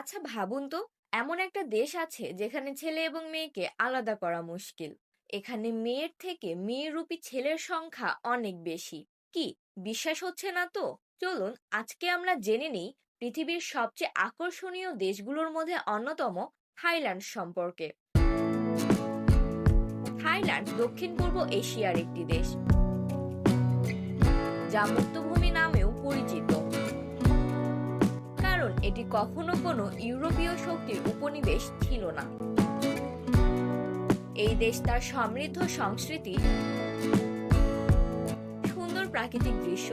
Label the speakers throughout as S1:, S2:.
S1: আচ্ছা ভাবুন তো, এমন একটা দেশ আছে যেখানে ছেলে এবং মেয়েকে আলাদা করা মুশকিল। এখানে মেয়ের থেকে মেয়েরূপী ছেলের সংখ্যা অনেক বেশি। কি বিশ্বাস হচ্ছে না তো? চলুন, আজকে আমরা জেনে নিই পৃথিবীর সবচেয়ে আকর্ষণীয় দেশগুলোর মধ্যে অন্যতম থাইল্যান্ড সম্পর্কে। থাইল্যান্ড দক্ষিণ পূর্ব এশিয়ার একটি দেশ। যা মুক্তভূমি নামেও পরিচিত। কারণ এটি কখনো কোনো ইউরোপীয় শক্তির উপনিবেশ ছিল না। এই দেশ তার সমৃদ্ধ সংস্কৃতি, সুন্দর প্রাকৃতিক দৃশ্য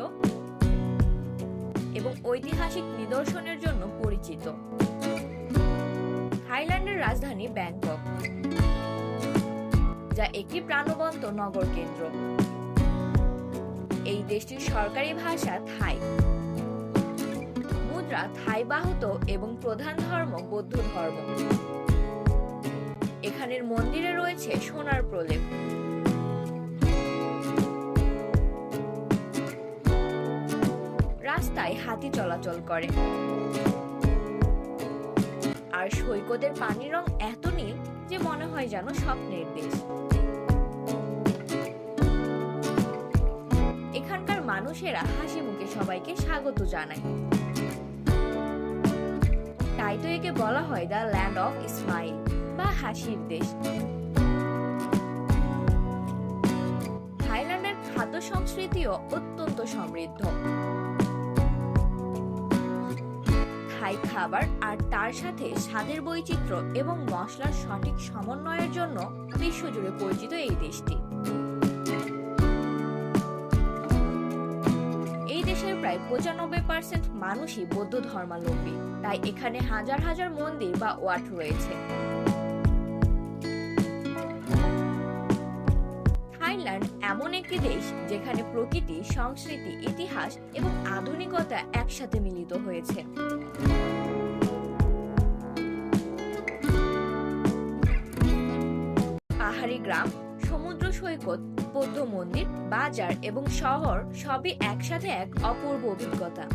S1: এবং ঐতিহাসিক নিদর্শনের জন্য পরিচিত। থাইল্যান্ডের রাজধানী ব্যাংকক, যা একটি প্রাণবন্ত নগর কেন্দ্র এই দেশটির সরকারি ভাষা থাই। মুদ্রা থাই বাহুত এবং প্রধান ধর্ম বৌদ্ধ ধর্ম। এখানের মন্দিরে রয়েছে সোনার প্রলেপ। রাস্তায় হাতি চলাচল করে। আর সৈকতের পানির রং এত নীল যে মনে হয় যেন স্বপ্নের দেশ। এখানকার মানুষেরা হাসি মুখে সবাইকে স্বাগত জানায়। তাই তো একে বলা হয় দ্য ল্যান্ড অফ ইসমাইল বা হাসির দেশ। থাইল্যান্ডের খাদ্য সংস্কৃতিও অত্যন্ত সমৃদ্ধ। থাই খাবার আর তার সাথে স্বাদের বৈচিত্র্য এবং মশলার সঠিক সমন্বয়ের জন্য বিশ্বজুড়ে পরিচিত এই দেশটি। প্রায় পঁচানব্বই পার্সেন্ট মানুষই বৌদ্ধ ধর্মাবলম্বী। তাই এখানে হাজার হাজার মন্দির বা ওয়াট রয়েছে। থাইল্যান্ড এমন একটি দেশ যেখানে প্রকৃতি, সংস্কৃতি, ইতিহাস এবং আধুনিকতা একসাথে মিলিত হয়েছে। পাহাড়ি গ্রাম সমুদ্র সৈকত, বৌদ্ধ মন্দির, বাজার এবং শহর সবই একসাথে এক অপূর্ব অভিজ্ঞতা।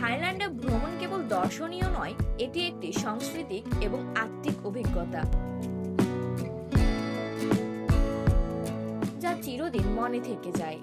S1: থাইল্যান্ডে ভ্রমণ কেবল দর্শনীয় নয়, এটি একটি সাংস্কৃতিক এবং আত্মিক অভিজ্ঞতা। যা চিরদিন মনে থেকে যায়।